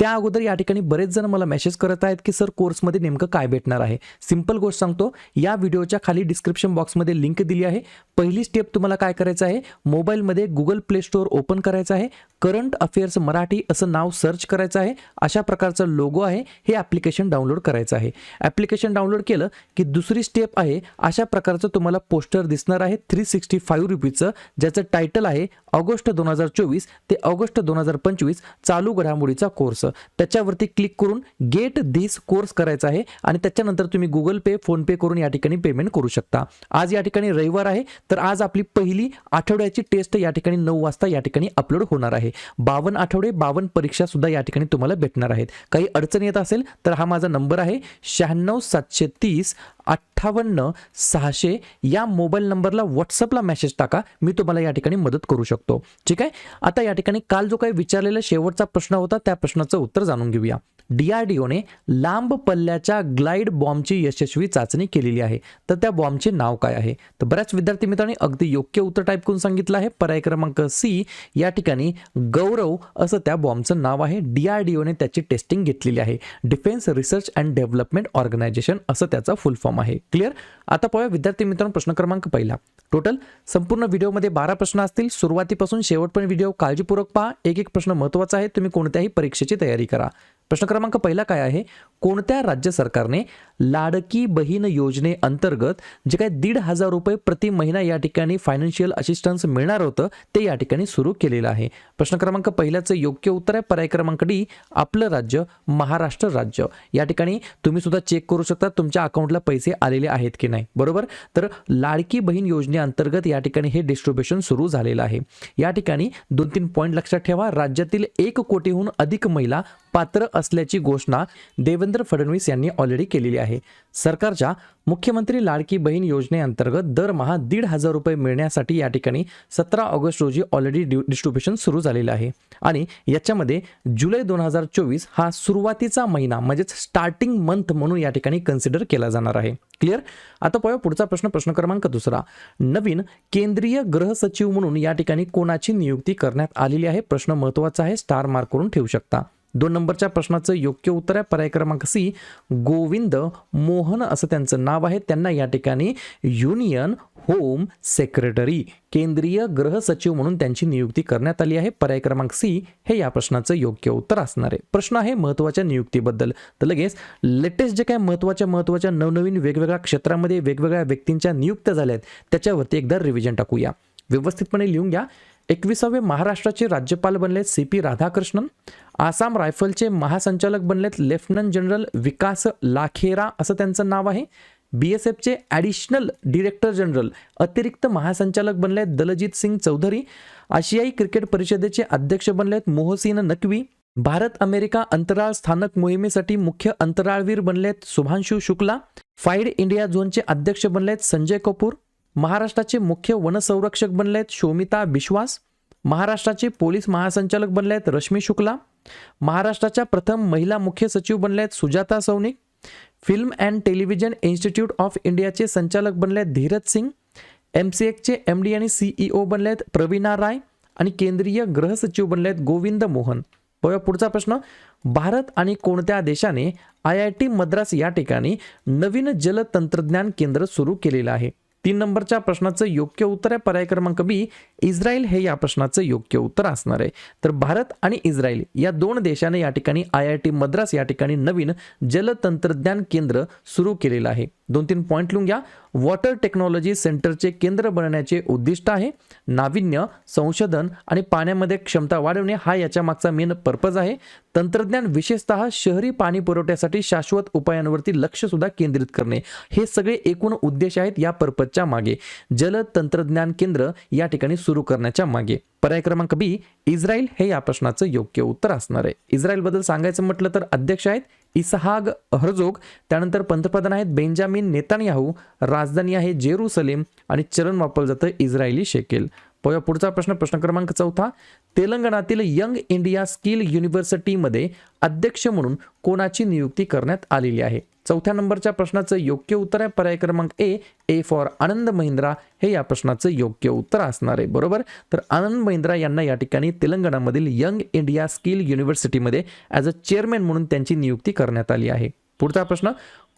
त्या अगोदर या ठिकाणी बरेच जण मला मेसेज करत आहेत की सर कोर्समध्ये नेमकं काय भेटणार आहे? सिंपल गोष्ट सांगतो या व्हिडिओच्या खाली डिस्क्रिप्शन बॉक्समध्ये लिंक दिली आहे. पहिली स्टेप तुम्हाला काय करायचं आहे? मोबाईलमध्ये गुगल प्ले स्टोअर ओपन करायचं आहे. करंट अफेअर्स मराठी असं नाव सर्च करायचं आहे. अशा प्रकारचं लोगो आहे. हे ॲप्लिकेशन डाउनलोड करायचं आहे. ॲप्लिकेशन डाउनलोड केलं की दुसरी स्टेप आहे. अशा प्रकारचं तुम्हाला पोस्टर दिसणार आहे. थ्री सिक्स्टी फाईव्ह रुपीचं ज्याचं टायटल आहे ऑगस्ट दोन हजार चोवीस ते ऑगस्ट दोन हजार पंचवीस चालू घडामोडीचा कोर्स त्याच्यावरती क्लिक करून गेट दिस कोर्स करायचा आहे आणि त्याच्यानंतर तुम्ही गुगल पे फोनपे करून या ठिकाणी पेमेंट करू शकता. आज या ठिकाणी रविवार आहे तर आज आपली पहिली आठवड्याची टेस्ट या ठिकाणी नऊ वाजता या ठिकाणी अपलोड होणार आहे. बावन्न आठवडे बावन्न परीक्षा सुद्धा या ठिकाणी तुम्हाला भेटणार आहेत. काही अडचण येत असेल तर हा माझा नंबर आहे शहाण्णव सातशे तीस अठ्ठावन्न सहाशे या मोबाईल नंबरला व्हॉट्सअपला मेसेज टाका. मी तुम्हाला या ठिकाणी मदत करू शकतो. ठीक आहे? आता या ठिकाणी काल जो काही विचारलेला शेवटचा प्रश्न होता त्या प्रश्नाचं उत्तर जाणून घेऊया. डीआरडीओने लांब पल्ल्याच्या ग्लाइड बॉम्बची यशस्वी चाचणी केलेली आहे. तर त्या बॉम्बचे नाव काय आहे? तर बऱ्याच विद्यार्थी मित्रांनी अगदी योग्य उत्तर टाईप करून सांगितलं आहे. पर्याय क्रमांक सी या ठिकाणी गौरव असं त्या बॉम्बचं नाव आहे. डीआरडीओने त्याची टेस्टिंग घेतलेली आहे. Defence research and development organisation असं त्याचा फुल फॉर्म आहे. क्लिअर आता पाहूया विद्यार्थी मित्रांनो प्रश्न क्रमांक पहिला. टोटल संपूर्ण व्हिडिओमध्ये बारा प्रश्न असतील. सुरुवातीपासून शेवटपर्यंत व्हिडिओ काळजीपूर्वक पहा. एक एक प्रश्न महत्त्वाचा आहे. तुम्ही कोणत्याही परीक्षेची तयारी करा. प्रश्न क्रमांक पहिला काय आहे? कोणत्या राज्य सरकारने लाडकी बहीण योजनेअंतर्गत जे काय दीड हजार रुपये प्रति महिना या ठिकाणी फायनान्शियल असिस्टन्स मिळणार होतं ते या ठिकाणी सुरू केलेलं आहे. प्रश्न क्रमांक पहिल्याचं योग्य उत्तर आहे. पर्याय क्रमांक डी आपलं राज्य महाराष्ट्र राज्य. या ठिकाणी तुम्ही सुद्धा चेक करू शकता. तुमच्या अकाउंटला पैसे आलेले आहेत की नाही? बरोबर? तर लाडकी बहीण योजनेअंतर्गत या ठिकाणी हे डिस्ट्रीब्युशन सुरू झालेलं आहे. या ठिकाणी दोन तीन पॉईंट लक्षात ठेवा. राज्यातील एक कोटीहून अधिक महिला पात्र असल्याची घोषणा देवेंद्र फडणवीस यांनी ऑलरेडी केलेली आहे. सरकारच्या मुख्यमंत्री लाडकी बहीण योजनेअंतर्गत दरमहा दीड हजार रुपये मिळण्यासाठी या ठिकाणी सतरा ऑगस्ट रोजी ऑलरेडी डिस्ट्रीब्युशन सुरू झालेलं आहे. आणि याच्यामध्ये जुलै दोन हजार चोवीस हा सुरुवातीचा महिना म्हणजेच स्टार्टिंग मंथ म्हणून या ठिकाणी कन्सिडर केला जाणार आहे. क्लिअर आता पाहूया पुढचा प्रश्न प्रश्न क्रमांक दुसरा. नवीन केंद्रीय गृह सचिव म्हणून या ठिकाणी कोणाची नियुक्ती करण्यात आलेली आहे? प्रश्न महत्त्वाचा आहे स्टार मार्क करून ठेवू शकता. दोन नंबरच्या प्रश्नाचं योग्य उत्तर आहे. पर्याय क्रमांक सी गोविंद मोहन असं त्यांचं नाव आहे. त्यांना या ठिकाणी युनियन होम सेक्रेटरी केंद्रीय गृह सचिव म्हणून त्यांची नियुक्ती करण्यात आली आहे. पर्याय क्रमांक सी हे या प्रश्नाचं योग्य उत्तर असणार आहे. प्रश्न आहे महत्त्वाच्या नियुक्तीबद्दल. तर लगेच लेटेस्ट जे काय महत्त्वाच्या महत्त्वाच्या नवनवीन वेगवेगळ्या क्षेत्रामध्ये वेगवेगळ्या व्यक्तींच्या नियुक्त झाल्या आहेत त्याच्यावरती एकदा रिव्हिजन टाकूया. व्यवस्थितपणे लिहून घ्या. एकविसावे महाराष्ट्राचे राज्यपाल बनलेत सी पी राधाकृष्णन आसाम रायफलचे महासंचालक बनलेत लेफ्टनंट जनरल विकास लाखेरा असं त्यांचं नाव आहे. बी एस एफचे ॲडिशनल डिरेक्टर जनरल अतिरिक्त महासंचालक बनले आहेत दलजीत सिंग चौधरी आशियाई क्रिकेट परिषदेचे अध्यक्ष बनलेत मोहसिन नकवी भारत अमेरिका अंतराळ स्थानक मोहिमेसाठी मुख्य अंतराळवीर बनलेत शुभांशु शुक्ला फाईड इंडिया झोनचे अध्यक्ष बनलेत संजय कपूर महाराष्ट्राचे मुख्य वनसंरक्षक बनले आहेत शोमिता बिश्वास महाराष्ट्राचे पोलीस महासंचालक बनले आहेत रश्मी शुक्ला महाराष्ट्राच्या प्रथम महिला मुख्य सचिव बनले आहेत Sujata Saunik film and television institute of इंडियाचे संचालक बनले आहेत धीरज सिंग एम सी एकचे एम डी आणि सीईओ बनले आहेत प्रवीणा राय आणि केंद्रीय गृह सचिव बनले आहेत गोविंद मोहन. बघा पुढचा प्रश्न. भारत आणि कोणत्या देशाने आय आय टी मद्रास या ठिकाणी नवीन जलतंत्रज्ञान केंद्र सुरू केलेलं आहे? तीन नंबरच्या प्रश्नाचं योग्य उत्तर आहे. पर्याय क्रमांक बी इस्रायल हे या प्रश्नाचं योग्य उत्तर असणार आहे. तर भारत आणि इस्रायल या दोन देशाने या ठिकाणी आय आय टी मद्रास या ठिकाणी नवीन जलतंत्रज्ञान केंद्र सुरू केलेलं आहे. दोन तीन पॉईंट लिहून घ्या. वॉटर टेक्नॉलॉजी सेंटरचे केंद्र बनण्याचे उद्दिष्ट आहे. नाविन्य संशोधन आणि पाण्यामध्ये क्षमता वाढवणे हा याच्या मागचा मेन पर्पज आहे. तंत्रज्ञान विशेषतः शहरी पाणी पुरवठ्यासाठी शाश्वत उपायांवरती लक्ष सुद्धा केंद्रित करणे. हे सगळे एकूण उद्देश आहेत या पर्पजच्या मागे. जल तंत्रज्ञान केंद्र या ठिकाणी सुरू करण्याच्या मागे. पर्याय क्रमांक बी इस्रायल हे या प्रश्नाचं योग्य उत्तर असणार आहे. इस्रायलबद्दल सांगायचं म्हटलं तर अध्यक्ष आहेत इसहाग हरजोग त्यानंतर पंतप्रधान आहेत बेंजामिन नेतान्याहू राजधानी आहे जेरुसलेम आणि चरण वापरलं जातं इस्रायली शेकेल. पुढचा प्रश्न. प्रश्न क्रमांक चौथा. तेलंगणातील यंग इंडिया स्किल युनिव्हर्सिटीमध्ये अध्यक्ष म्हणून कोणाची नियुक्ती करण्यात आलेली आहे? चौथ्या नंबरच्या प्रश्नाचं योग्य उत्तर आहे. पर्याय क्रमांक ए ए फॉर आनंद महिंद्रा. हे या प्रश्नाचं योग्य उत्तर असणार आहे. बरोबर? तर आनंद महिंद्रा यांना या ठिकाणी तेलंगणामधील यंग इंडिया स्किल युनिव्हर्सिटीमध्ये ॲज अ चेअरमॅन म्हणून त्यांची नियुक्ती करण्यात आली आहे. पुढचा प्रश्न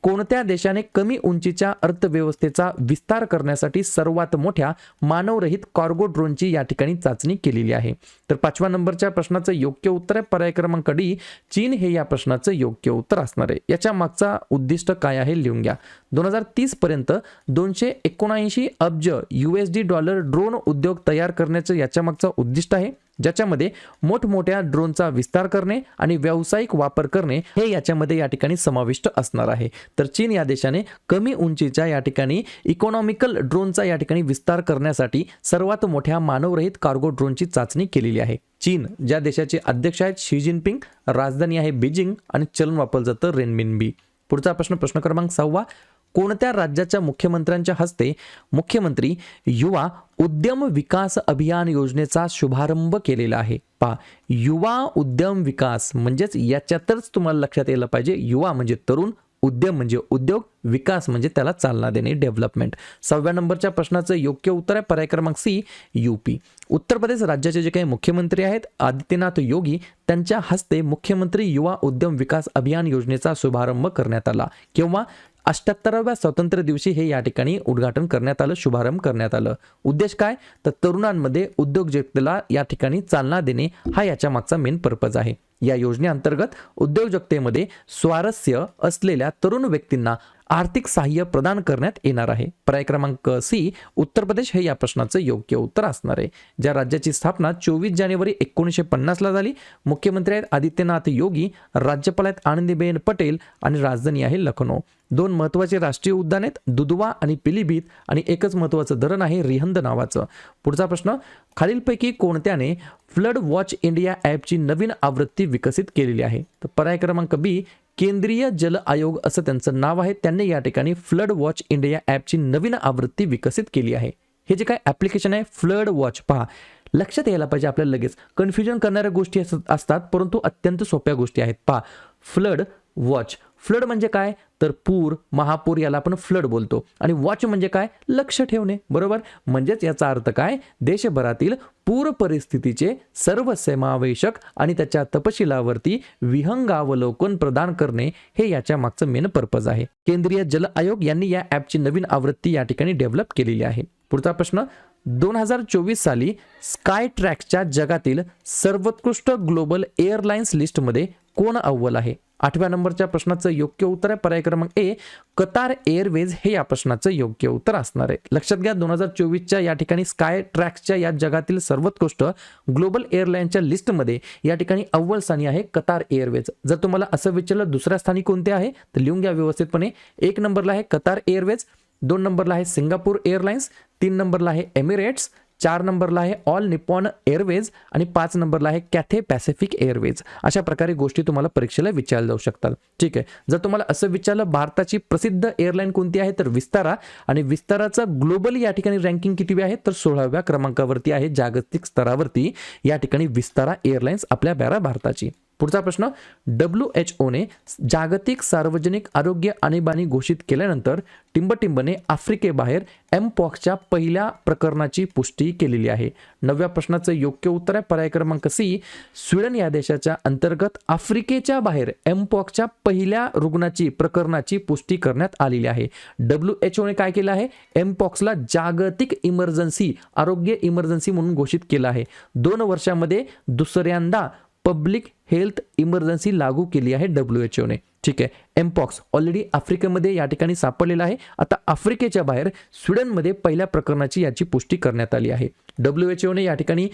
कोणत्या देशाने कमी उंचीच्या अर्थव्यवस्थेचा विस्तार करण्यासाठी सर्वात मोठ्या मानवरहित कार्गो ड्रोनची या ठिकाणी चाचणी केलेली आहे? तर पाचव्या नंबरच्या प्रश्नाचं योग्य उत्तर आहे. पर्याय क्रमांक डी चीन हे या प्रश्नाचं योग्य उत्तर असणार आहे. याच्या मागचा उद्दिष्ट काय आहे लिहून घ्या. दोन हजार तीस पर्यंत दोनशे एकोणऐंशी अब्ज U S D dollar drone उद्योग तयार करण्याचं याच्या मागचं उद्दिष्ट आहे. ज्याच्यामध्ये मोठमोठ्या ड्रोनचा विस्तार करणे आणि व्यावसायिक वापर करणे हे याच्यामध्ये या ठिकाणी समाविष्ट असणार आहे. तर चीन या देशाने कमी उंचीच्या या ठिकाणी इकॉनॉमिकल ड्रोनचा या ठिकाणी विस्तार करण्यासाठी सर्वात मोठ्या मानवरहित कार्गो ड्रोनची चाचणी केलेली आहे. चीन ज्या देशाचे अध्यक्ष आहेत शी जिनपिंग राजधानी आहे बीजिंग आणि चलन वापरलं जातं रेनमिनबी. पुढचा प्रश्न प्रश्न क्रमांक सहावा कोणत्या राज्याच्या मुख्यमंत्र्यांच्या हस्ते मुख्यमंत्री युवा उद्यम विकास अभियान योजनेचा शुभारंभ केलेला आहे? पहा युवा उद्यम विकास म्हणजेच याच्यातच तुम्हाला लक्षात यायला पाहिजे. युवा म्हणजे तरुण उद्यम म्हणजे उद्योग विकास म्हणजे त्याला चालना देणे डेव्हलपमेंट. सहाव्या नंबरच्या प्रश्नाचं योग्य उत्तर आहे पर्याय क्रमांक सी यूपी उत्तर प्रदेश राज्याचे जे काही मुख्यमंत्री आहेत आदित्यनाथ योगी त्यांच्या हस्ते मुख्यमंत्री युवा उद्यम विकास अभियान योजनेचा शुभारंभ करण्यात आला किंवा अष्ट्याहत्तराव्या स्वातंत्र्य दिवशी हे या ठिकाणी उद्घाटन करण्यात आलं शुभारंभ करण्यात आलं. उद्देश काय? तर तरुणांमध्ये उद्योजकतेला या ठिकाणी चालना देणे हा याच्या मागचा मेन पर्पज आहे. या योजनेअंतर्गत उद्योजकतेमध्ये स्वारस्य असलेल्या तरुण व्यक्तींना आर्थिक सहाय्य प्रदान करण्यात येणार आहे. पर्याय क्रमांक सी उत्तर प्रदेश हे या प्रश्नाचं योग्य उत्तर असणार आहे. ज्या राज्याची स्थापना चोवीस जानेवारी एकोणीसशे पन्नासला झाली मुख्यमंत्री आहेत आदित्यनाथ योगी राज्यपाल आहेत आनंदीबेन पटेल आणि राजधानी आहे लखनौ. दोन महत्त्वाचे राष्ट्रीय उद्यान आहेत दुधवा आणि पिलीभीत आणि एकच महत्त्वाचं धरण आहे रिहंद नावाचं. पुढचा प्रश्न खालीलपैकी कोणत्याने फ्लड वॉच इंडिया ॲपची नवीन आवृत्ती विकसित केलेली आहे? तर पर्याय क्रमांक बी केंद्रीय जल आयोग असं त्यांचं नाव आहे त्यांनी या ठिकाणी फ्लड वॉच इंडिया ॲपची नवीन आवृत्ती विकसित केली आहे. हे जे काय ॲप्लिकेशन आहे फ्लड वॉच पहा. लक्षात यायला पाहिजे आपल्याला लगेच. कन्फ्युजन करणाऱ्या गोष्टी असतात परंतु अत्यंत सोप्या गोष्टी आहेत. पहा फ्लड वॉच. फ्लड म्हणजे काय? तर पूर महापूर याला आपण फ्लड बोलतो. आणि वॉच म्हणजे काय? लक्ष ठेवणे. बरोबर? म्हणजेच याचा अर्थ काय? देशभरातील पूर परिस्थितीचे सर्वसमावेशक आणि त्याच्या तपशिलावरती विहंगावलोकन प्रदान करणे हे याच्या मागचं मेन पर्पज आहे. केंद्रीय जल आयोग यांनी या ॲपची नवीन आवृत्ती या ठिकाणी डेव्हलप केलेली आहे. पुढचा प्रश्न. दोन हजार चोवीस साली स्काय ट्रॅकच्या जगातील सर्वोत्कृष्ट ग्लोबल एअरलाइन्स लिस्टमध्ये कोण अव्वल आहे? आठव्या नंबरच्या प्रश्नाचं योग्य उत्तर आहे. पर्याय क्रमांक ए कतार एअरवेज हे या प्रश्नाचं योग्य उत्तर असणार आहे. लक्षात घ्या दोन हजार चोवीसच्या या ठिकाणी स्काय ट्रॅक्सच्या या जगातील सर्वोत्कृष्ट ग्लोबल एअरलाईनच्या लिस्टमध्ये या ठिकाणी अव्वल स्थानी आहे कतार एअरवेज. जर तुम्हाला असं विचारलं दुसऱ्या स्थानी कोणते आहे? तर लिहून घ्या व्यवस्थितपणे. एक नंबरला आहे कतार एअरवेज दोन नंबरला आहे सिंगापूर एअरलाइन्स तीन नंबरला आहे एमिरेट्स चार नंबरला आहे ऑल निपॉन एअरवेज आणि पाच नंबरला आहे कॅथे पॅसिफिक एअरवेज. अशा प्रकारे गोष्टी तुम्हाला परीक्षेला विचारल्या जाऊ शकतात. ठीक आहे. जर तुम्हाला असं विचारलं भारताची प्रसिद्ध एअरलाईन कोणती आहे? तर विस्तारा. आणि विस्ताराचं ग्लोबली या ठिकाणी रँकिंग किती आहे? तर सोळाव्या क्रमांकावरती आहे जागतिक स्तरावरती. या ठिकाणी विस्तारा एअरलाईन्स आपल्या बॅरा भारताची. पुढचा प्रश्न डब्ल्यू एच ओने जागतिक सार्वजनिक आरोग्य आणीबाणी घोषित केल्यानंतर टिंबटिंबने आफ्रिकेबाहेर एमपॉक्सच्या पहिल्या प्रकरणाची पुष्टी केलेली आहे. नवव्या प्रश्नाचं योग्य उत्तर आहे पर्याय क्रमांक सी. स्वीडन या देशाच्या अंतर्गत आफ्रिकेच्या बाहेर एमपॉक्सच्या पहिल्या रुग्णाची प्रकरणाची पुष्टी करण्यात आलेली आहे. डब्ल्यू एच ओने काय केलं आहे? एमपॉक्सला जागतिक इमर्जन्सी आरोग्य इमर्जन्सी म्हणून घोषित केलं आहे. दोन वर्षामध्ये दुसऱ्यांदा पब्लिक हेल्थ इमर्जन्सी लागू केली आहे डब्ल्यू एच ओने ठीक आहे. एमपॉक्स ऑलरेडी आफ्रिकेमध्ये या ठिकाणी सापडलेला आहे. आता आफ्रिकेच्या बाहेर स्वीडनमध्ये पहिल्या प्रकरणाची याची पुष्टी करण्यात आली आहे. डब्ल्यू एच ओने या ठिकाणी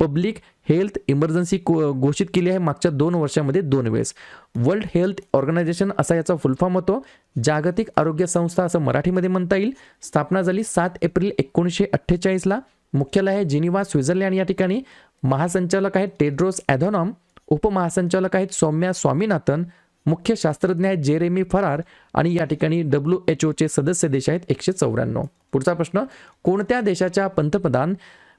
पब्लिक हेल्थ इमर्जन्सी घोषित केली आहे मागच्या दोन वर्षामध्ये दोन वेळेस. वर्ल्ड हेल्थ ऑर्गनायझेशन असा याचा फुलफॉर्म होतो. जागतिक आरोग्य संस्था असं मराठीमध्ये म्हणता येईल. स्थापना झाली सात एप्रिल एकोणीसशे अठ्ठेचाळीसला. मुख्यालय आहे जिनिवा स्वित्झर्लंड या ठिकाणी. महासंचालक आहे टेड्रोस ॲधॉनॉम. उपमहासंचालक आहेत सौम्या स्वामीनाथन मुख्य शास्त्रज्ञ आहेत जेरेमी फरार आणि या ठिकाणी डब्ल्यू एच ओचे सदस्य देश आहेत एकशे चौऱ्याण्णव. पुढचा प्रश्न कोणत्या देशाच्या पंतप्रधान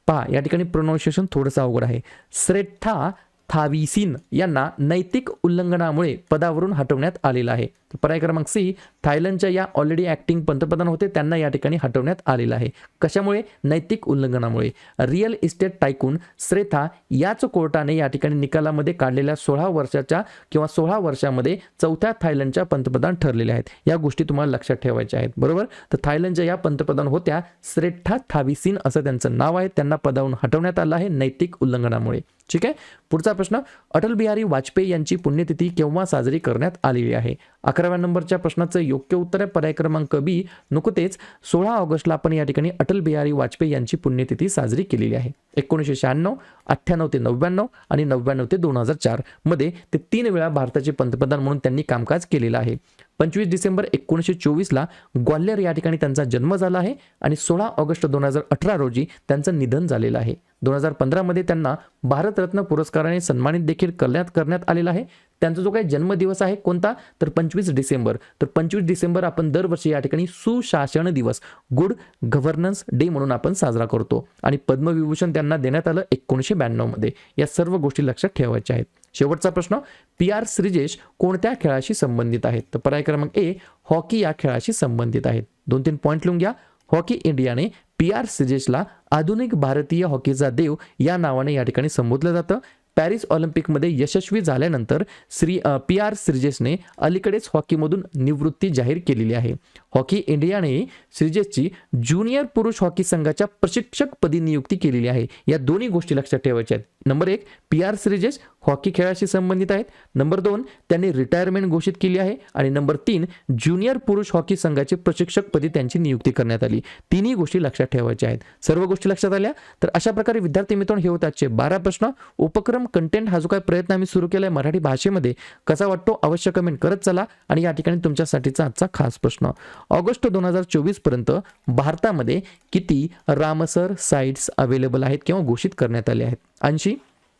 पहा या ठिकाणी प्रोनाऊन्सिएशन थोडंसं अवघड आहे. श्रेठा थाविसिन यांना नैतिक उल्लंघनामुळे पदावरून हटवण्यात आलेलं आहे. पर्याय क्रमांक सी थायलंडच्या या ऑलरेडी ॲक्टिंग पंतप्रधान होते त्यांना या ठिकाणी हटवण्यात आलेलं आहे. कशामुळे? नैतिक उल्लंघनामुळे. रिअल इस्टेट टायकून श्रेथा याच कोर्टाने या ठिकाणी निकालामध्ये काढलेल्या सोळा वर्षाच्या किंवा सोळा वर्षामध्ये चौथ्या थायलंडच्या पंतप्रधान ठरलेल्या आहेत. या गोष्टी तुम्हाला लक्षात ठेवायच्या आहेत. बरोबर? तर थायलंडच्या या पंतप्रधान होत्या श्रेठा थाविसिन असं त्यांचं नाव आहे. त्यांना पदावरून हटवण्यात आलं आहे नैतिक उल्लंघनामुळे. ठीक आहे? पुढचा प्रश्न अटल बिहारी वाजपेयी यांची पुण्यतिथी केव्हा साजरी करण्यात आलेली आहे? अकराव्या नंबरच्या प्रश्नाचं योग्य उत्तर आहे. पर्याय क्रमांक बी. नुकतेच सोळा ऑगस्टला आपण या ठिकाणी अटल बिहारी वाजपेयी यांची पुण्यतिथी साजरी केलेली आहे. एकोणीसशे शहाण्णव अठ्ठ्याण्णव ते नव्याण्णव आणि नव्याण्णव ते दोन हजार चारमध्ये ते तीन वेळा भारताचे पंतप्रधान म्हणून त्यांनी कामकाज केलेलं आहे. पंचवीस डिसेंबर एकोणीसशे चोवीसला ग्वाल्हेर या ठिकाणी त्यांचा जन्म झाला आहे आणि सोळा ऑगस्ट दोन हजार अठरा रोजी त्यांचं निधन झालेलं आहे. दोन हजार पंधरामध्ये त्यांना भारतरत्न पुरस्काराने सन्मानित देखील करण्यात करण्यात आलेला आहे. त्यांचा जो काही जन्मदिवस आहे कोणता? तर पंचवीस डिसेंबर. तर पंचवीस डिसेंबर आपण दरवर्षी या ठिकाणी सुशासन दिवस गुड गव्हर्नन्स डे म्हणून आपण साजरा करतो. आणि पद्मविभूषण त्यांना देण्यात आलं एकोणीसशे ब्याण्णवमध्ये. या सर्व गोष्टी लक्षात ठेवायच्या आहेत. शेवटचा प्रश्न पी आर श्रीजेश कोणत्या खेळाशी संबंधित आहेत? तर पर्याय क्रमांक ए हॉकी या खेळाशी संबंधित आहेत. दोन तीन पॉईंट लिहून घ्या. हॉकी इंडियाने पी आर सिजेशला आधुनिक भारतीय हॉकीचा देव या नावाने या ठिकाणी संबोधलं जातं. पॅरिस ऑलिम्पिकमध्ये यशस्वी झाल्यानंतर श्री पी आर श्रीजेशने अलीकडेच हॉकीमधून निवृत्ती जाहीर केलेली आहे. हॉकी इंडियाने श्रीजेशची ज्युनियर पुरुष हॉकी संघाच्या प्रशिक्षकपदी नियुक्ती केलेली आहे. या दोन्ही गोष्टी लक्षात ठेवायच्या आहेत. नंबर एक पी आर श्रीजेश हॉकी खेळाशी संबंधित आहेत. नंबर दोन त्यांनी रिटायरमेंट घोषित केली आहे. आणि नंबर तीन ज्युनियर पुरुष हॉकी संघाचे प्रशिक्षकपदी त्यांची नियुक्ती करण्यात आली. तिन्ही गोष्टी लक्षात ठेवायच्या आहेत. सर्व गोष्टी लक्षात आल्या? तर अशा प्रकारे विद्यार्थी मित्रांनो हे होत आजचे बारा प्रश्न. उपक्रम कंटेंट हा जो काही प्रयत्न आम्ही सुरू केला आहे मराठी भाषेमध्ये कसा वाटतो अवश्य कमेंट करत चला आणि या ठिकाणी तुमच्यासाठीचा आजचा खास प्रश्न. ऑगस्ट दोन हजार चोवीसपर्यंत भारतामध्ये किती रामसर साईट्स अवेलेबल आहेत किंवा घोषित करण्यात आले आहेत? ऐंशी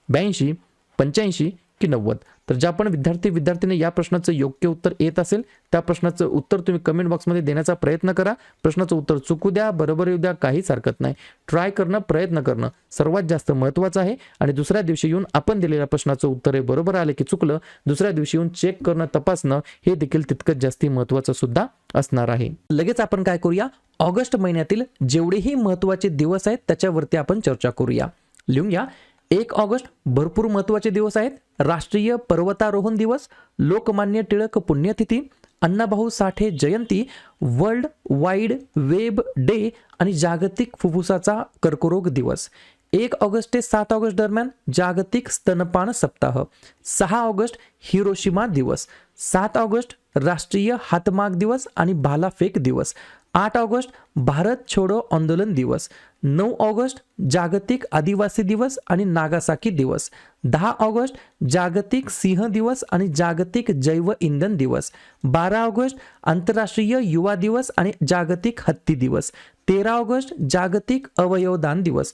ब्याऐंशी पंच्याऐंशी की नव्वद. तर ज्या पण विद्यार्थी विद्यार्थीने या प्रश्नाचं योग्य उत्तर येत असेल त्या प्रश्नाचं उत्तर तुम्ही कमेंट बॉक्समध्ये देण्याचा प्रयत्न करा. प्रश्नाचं उत्तर चुकू द्या बरोबर येऊ द्या काहीच हरकत नाही. ट्राय करणं प्रयत्न करणं सर्वात जास्त महत्त्वाचं आहे. आणि दुसऱ्या दिवशी येऊन आपण दिलेल्या प्रश्नाचं उत्तर हे बरोबर आलं की चुकलं दुसऱ्या दिवशी येऊन चेक करणं तपासणं हे देखील तितकंच जास्ती महत्त्वाचं सुद्धा असणार आहे. लगेच आपण काय करूया? ऑगस्ट महिन्यातील जेवढेही महत्त्वाचे दिवस आहेत त्याच्यावरती आपण चर्चा करूया. लिहून घ्या. एक ऑगस्ट भरपूर महत्त्वाचे दिवस आहेत. राष्ट्रीय पर्वतारोहण दिवस लोकमान्य टिळक पुण्यतिथी अण्णाभाऊ साठे जयंती वर्ल्ड वाईड वेब डे आणि जागतिक फुफ्फुसाचा कर्करोग दिवस. एक ऑगस्ट ते सात ऑगस्ट दरम्यान जागतिक स्तनपान सप्ताह. सहा ऑगस्ट हिरोशिमा दिवस. सात ऑगस्ट राष्ट्रीय हातमाग दिवस आणि भालाफेक दिवस. आठ ऑगस्ट भारत छोडो आंदोलन दिवस. नऊ ऑगस्ट जागतिक आदिवासी दिवस आणि नागासाकी दिवस. दहा ऑगस्ट जागतिक सिंह दिवस आणि जागतिक जैव इंधन दिवस. बारा ऑगस्ट आंतरराष्ट्रीय युवा दिवस आणि जागतिक हत्ती दिवस. तेरा ऑगस्ट जागतिक अवयवदान दिवस.